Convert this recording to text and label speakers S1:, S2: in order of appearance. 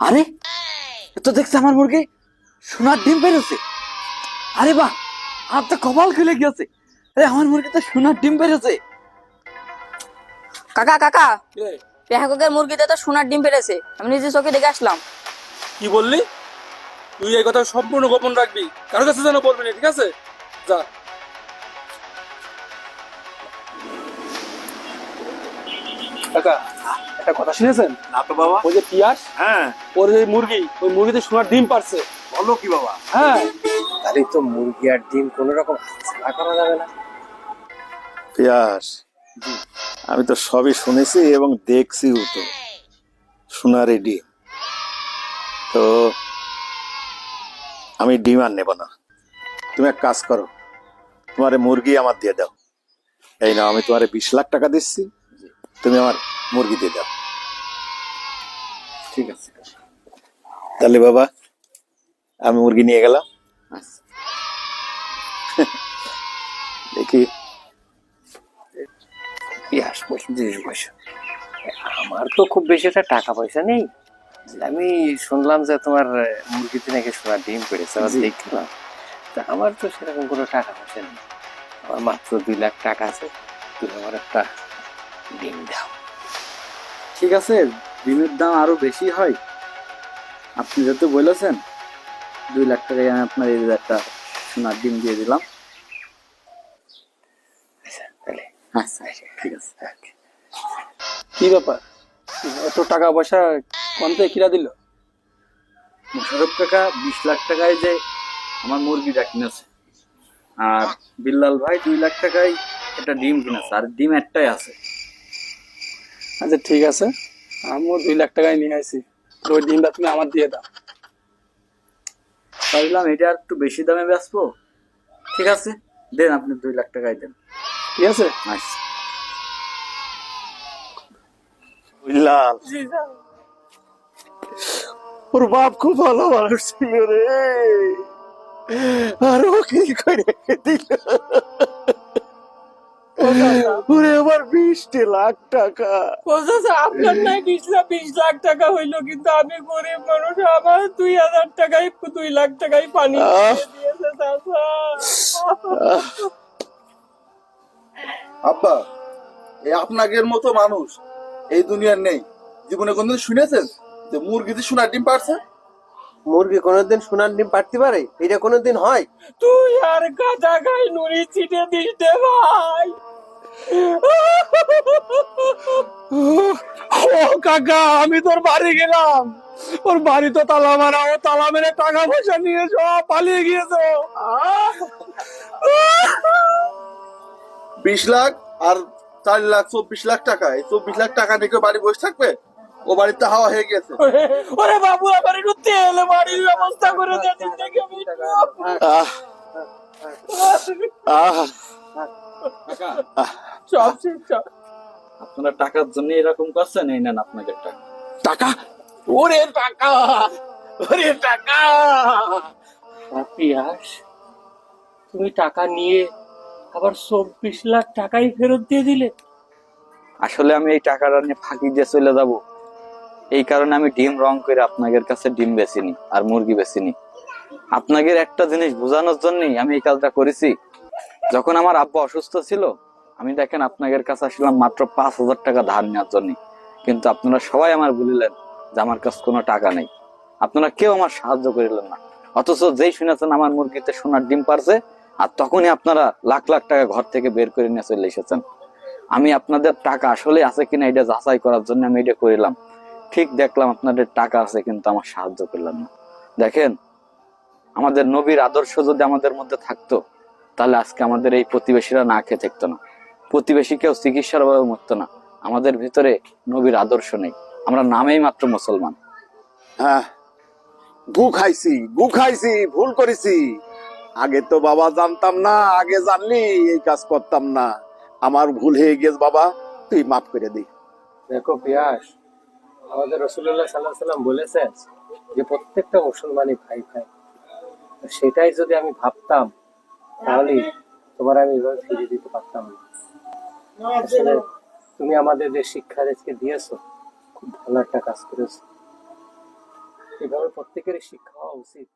S1: আরে তো দেখছে আমার মুরগি? সোনার ডিম বেরোছে আরে বাহ আর তো কপাল খুলে গেছে। আরে আমার মুরগি তো সোনার ডিম বেরোছে
S2: কাকা কাকা পেহাকের মুরগিতে তো সোনার ডিম পেরেছে আমি নিজে চোখে দেখে আসলাম।
S3: কি বললি? তুই এই কথা সম্পূর্ণ গোপন রাখবি। কারও কাছে যেন বলবি না ঠিক আছে? যা। কাকা একটা কথা শুনেছেন?
S4: না তো বাবা।
S3: ওই যে পিয়াস
S4: হ্যাঁ।
S3: ওর যে মুরগি ওই মুরগিতে সোনার ডিম পারছে।
S4: বলো কি বাবা?
S3: হ্যাঁ।
S5: তাহলে তো মুরগি আর ডিম কোনো রকম হাতছাড়া করা যাবে না।
S4: পিয়াস আমি তো সবই শুনেছি এবং দেখছিও তো সোনারি ডিম। তো আমি ডিম আর নেব না। তুমি এক কাজ করো তোমার মুরগি আমার দিয়ে দাও। এই না আমি তোমার বিশ লাখ টাকা দিচ্ছি। তুমি আমার মুরগি দিয়ে দাও।
S1: ঠিক আছে।
S4: তাহলে বাবা আমি মুরগি নিয়ে গেলাম।
S1: আচ্ছা।
S4: দেখি।
S5: আমার তো খুব বেশি একটা টাকা পয়সা নেই। আমি শুনলাম যে তোমার মুরগিতে নাকি সোনার ডিম পেড়েছে আমার দেখলাম। তা আমার তো সেরকম কোনো টাকা পয়সা নেই। আমার মাত্র দুই লাখ টাকা আছে। তুমি আমার একটা ডিম দাও।
S1: ঠিক আছে ডিমের দাম আরও বেশি হয়। আপনি যেহেতু বলেছেন দুই লাখ টাকায় আমি আপনার এই একটা সোনার ডিম দিয়ে দিলাম।
S5: আচ্ছা তাহলে
S1: আচ্ছা ঠিক আছে।
S3: কি ব্যাপার? এত টাকা পয়সা কোন থেকে কিরা দিল?
S1: মোশারফ কাকা বিশ লাখ টাকায় যে আমার মুরগিটা কিনেছে। আর বিল্লাল ভাই দুই লাখ টাকায় একটা ডিম কিনেছে আর ডিম একটাই আছে।
S3: আচ্ছা ঠিক আছে। আমিও দুই লাখ টাকায় নিয়ে আসি তো ওই ডিমটা তুমি আমার দিয়ে দাও।
S1: ভাবলাম এটা আর একটু বেশি দামে বেচবো? ঠিক আছে দেন আপনি দুই লাখ টাকায় দেন।
S3: ঠিক আছে?
S1: আচ্ছা
S4: বুঝলাম ওর বাপ খুব ভালো মানুষ ছিল রে। আর ও কি করে দিল? বিশটি লাখ টাকা।
S3: আপনার নাই বিশ লাখ বিশ লাখ টাকা হইল কিন্তু আমি গরিব মানুষ আমার দুই হাজার টাকাই দুই লাখ টাকাই পানি দিয়েছে চাচা।
S6: আব্বা এই আপনাদের মতো মানুষ এই দুনিয়ার নেই। জীবনে কোনদিন শুনেছেন যে মুরগি মুরগিতে সোনার ডিম পারছে
S5: মুরগি কোনোদিন সোনার ডিম পারতে পারে? এটা কোনোদিন হয়?
S3: তুই আর গাঁজা গাই নুড়ি ছিটে দিস দে ভাই। ও কাকা আমি তোর বাড়ি গেলাম। ওর বাড়ি তো তালা মারা ও তালা মেরে টাকা পয়সা নিয়ে সব পালিয়ে গিয়েছো।
S6: বিশ লাখ আর চার লাখ চব্বিশ লাখ টাকা। এই চব্বিশ লাখ টাকা নিয়ে বাড়ি বসে থাকবে? ও বাড়িতে হাওয়া হয়ে গেছে
S3: ওরে বাবু আমার একটু তেল বাড়ির ব্যবস্থা করে দিন
S4: আহ।
S3: সব শেষ সব
S1: আপনারা টাকার জন্য এরকম করছেন? এই নেন আপনাদের টাকা।
S3: টাকা? ওরে টাকা! ওরে টাকা! পিয়াস তুমি টাকা নিয়ে আবার চব্বিশ লাখ টাকাই ফেরত দিয়ে দিলে?
S1: আসলে আমি এই টাকাটা নিয়ে ফাঁকি দিয়ে চলে যাব। এই কারণে আমি ডিম রং করে আপনাদের কাছে ডিম বেচিনি আর মুরগি বেচিনি। আপনাদের একটা জিনিস বোঝানোর জন্যই আমি এই কাজটা করেছি। যখন আমার আব্বা অসুস্থ ছিল, আমি দেখেন আপনাদের কাছে আসলাম মাত্র পাঁচ হাজার টাকা ধার নেওয়ার জন্য। কিন্তু আপনারা সবাই আমার বলিলেন যে আমার কাছে কোনো টাকা নেই। আপনারা কেউ আমার সাহায্য করিলেন না। অথচ যেই শুনেছেন আমার মুরগিতে সোনার ডিম পারছে, আর তখনই আপনারা লাখ লাখ টাকা ঘর থেকে বের করে নিয়ে চলে এসেছেন। আমি আপনাদের টাকা আসলে আছে কিনা এটা যাচাই করার জন্য আমি এটা করিলাম। ঠিক দেখলাম আপনাদের টাকা আছে, কিন্তু আমার সাহায্য করলাম না। দেখেন, আমাদের নবীর আদর্শ যদি আমাদের মধ্যে থাকতো তাহলে আজকে আমাদের এই প্রতিবেশীরা না খেয়ে থাকতো না। প্রতিবেশী কেউ চিকিৎসার অভাবে মরতো না। আমাদের ভিতরে নবীর আদর্শ নেই। আমরা নামেই মাত্র মুসলমান।
S4: হ্যাঁ গু খাইছি গু খাইছি ভুল করেছি। আগে তো বাবা জানতাম না আগে জানলি এই কাজ করতাম না। আমার ভুল হয়ে গেছে বাবা তুই মাফ করে দি।
S5: দেখো পিয়াস আমাদের রসুল্লাহ সাল্লাহ সাল্লাম বলেছেন যে প্রত্যেকটা মুসলমানই ভাই ভাই। সেটাই যদি আমি ভাবতাম তাহলে তোমার আমি এভাবে ফিরে দিতে পারতাম না। আসলে তুমি আমাদের যে শিক্ষা আজকে দিয়েছ, খুব ভালো একটা কাজ করেছ। এভাবে প্রত্যেকেরই শিক্ষা হওয়া উচিত।